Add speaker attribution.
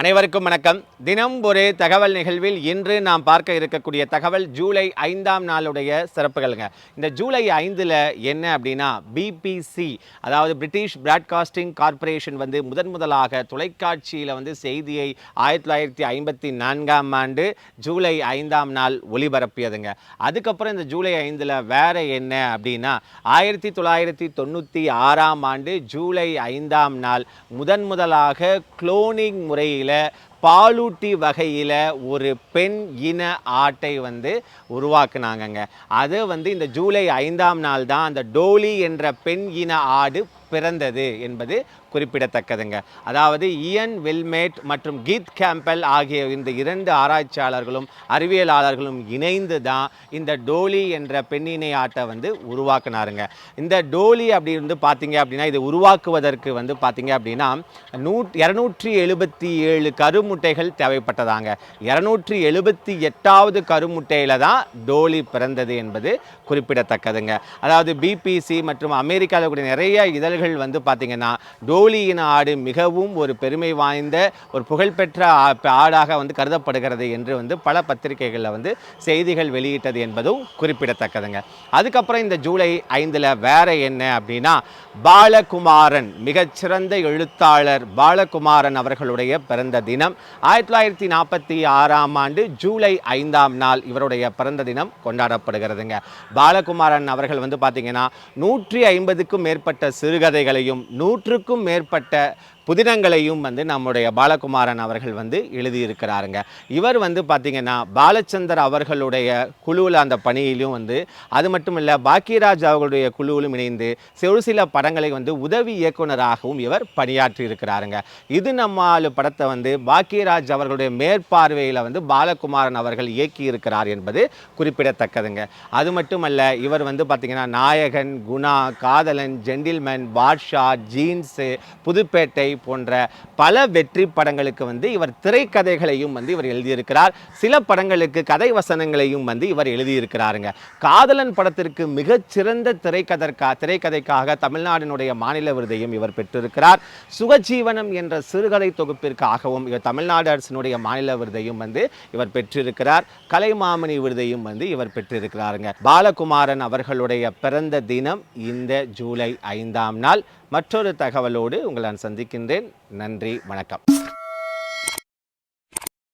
Speaker 1: அனைவருக்கும் வணக்கம். தினம் ஒரு தகவல் நிகழ்வில் இன்று நாம் பார்க்க இருக்கக்கூடிய தகவல் ஜூலை ஐந்தாம் நாளுடைய சிறப்புகளுங்க. இந்த ஜூலை ஐந்தில் என்ன அப்படின்னா பிபிசி அதாவது பிரிட்டிஷ் பிராட்காஸ்டிங் கார்ப்பரேஷன் வந்து முதன் முதலாக தொலைக்காட்சியில் வந்து செய்தியை ஆயிரத்தி தொள்ளாயிரத்தி ஐம்பத்தி நான்காம் ஆண்டு ஜூலை ஐந்தாம் நாள் ஒளிபரப்பியதுங்க. அதுக்கப்புறம் இந்த ஜூலை ஐந்தில் வேறு என்ன அப்படின்னா ஆயிரத்தி தொள்ளாயிரத்தி தொண்ணூற்றி ஆறாம் ஆண்டு ஜூலை ஐந்தாம் நாள் முதன் முதலாக குளோனிங் முறையில் 咧 பாலூட்டி வகையில் ஒரு பெண் இன ஆட்டை வந்து உருவாக்குனாங்கங்க. அது வந்து இந்த ஜூலை ஐந்தாம் நாள் தான் அந்த டோலி என்ற பெண் இன ஆடு பிறந்தது என்பது குறிப்பிடத்தக்கதுங்க. அதாவது இயன் வில்மேட் மற்றும் கீத் கேம்பல் ஆகிய இந்த இரண்டு ஆராய்ச்சியாளர்களும் அறிவியலாளர்களும் இணைந்து தான் இந்த டோலி என்ற பெண்ணினை ஆட்டை வந்து உருவாக்குனாருங்க. இந்த டோலி அப்படி வந்து பார்த்தீங்க அப்படின்னா இது உருவாக்குவதற்கு வந்து பார்த்தீங்க அப்படின்னா நூ இரநூற்றி எழுபத்தி ஏழு கரும் கருமுட்டைகள் தேவைப்பட்டதாங்க. இரநூற்றி எழுபத்தி எட்டாவது கருமுட்டையில் தான் டோலி பிறந்தது என்பது குறிப்பிடத்தக்கதுங்க. அதாவது பிபிசி மற்றும் அமெரிக்காவில் கூடிய நிறைய இதழ்கள் வந்து பார்த்தீங்கன்னா டோலியின் ஆடு மிகவும் ஒரு பெருமை வாய்ந்த ஒரு புகழ்பெற்ற ஆடாக வந்து கருதப்படுகிறது என்று வந்து பல பத்திரிகைகளில் வந்து செய்திகள் வெளியிட்டது என்பதும் குறிப்பிடத்தக்கதுங்க. அதுக்கப்புறம் இந்த ஜூலை ஐந்தில் வேற என்ன அப்படின்னா பாலகுமாரன் மிகச்சிறந்த எழுத்தாளர் பாலகுமாரன் அவர்களுடைய பிறந்த தினம். ஆயிரத்தி தொள்ளாயிரத்தி நாற்பத்தி ஆறாம் ஆண்டு ஜூலை ஐந்தாம் நாள் இவருடைய பிறந்த தினம் கொண்டாடப்படுகிறதுங்க. பாலகுமாரன் அவர்கள் வந்து பார்த்தீங்கன்னா நூற்றி ஐம்பதுக்கும் மேற்பட்ட சிறுகதைகளையும் நூற்றுக்கும் மேற்பட்ட புதினங்களையும் வந்து நம்முடைய பாலகுமாரன் அவர்கள் வந்து எழுதியிருக்கிறாருங்க. இவர் வந்து பார்த்திங்கன்னா பாலச்சந்தர் அவர்களுடைய குழுவில் அந்த பணியிலும் வந்து அது மட்டும் இல்லை பாக்கியராஜ் அவர்களுடைய குழுவிலும் இணைந்து ஒரு சில படங்களை வந்து உதவி இயக்குனராகவும் இவர் பணியாற்றி இருக்கிறாருங்க இது நம்மால் படத்தை வந்து பாக்கியராஜ் அவர்களுடைய மேற்பார்வையில் வந்து பாலகுமாரன் அவர்கள் இயக்கி இருக்கிறார் என்பது குறிப்பிடத்தக்கதுங்க. அது மட்டுமல்ல இவர் வந்து பார்த்திங்கன்னா நாயகன் குணா காதலன் ஜென்டில்மேன் பாட்ஷா ஜீன்ஸு புதுப்பேட்டை போன்ற பல வெற்றி படங்களுக்கு வந்து இவர் திரைக்கதைகளையும் வந்து இவர் எழுதியிருக்கிறார். சில படங்களுக்கு கதை வசனங்களையும் வந்து இவர் எழுதியிருக்கிறாருங்க. காதலன் படத்திற்கு மிகச்சிறந்த திரைக்கதற்கா திரைக்கதைக்காக தமிழ்நாட்டினுடைய மாநில விருதையும் இவர் பெற்றிருக்கிறார். சுகஜீவனம் என்ற சிறுகதை தொகுப்பிற்காகவும் இவர் தமிழ்நாடு அரசினுடைய மாநில விருதையும் வந்து இவர் பெற்றிருக்கிறார். கலைமாமணி விருதையும் வந்து இவர் பெற்றிருக்கிறாருங்க. பாலகுமாரன் அவர்களுடைய பிறந்த தினம் இந்த ஜூலை ஐந்தாம் நாள். மற்றொரு தகவலோடு உங்களை நான் சந்திக்கின்றேன். நன்றி வணக்கம்.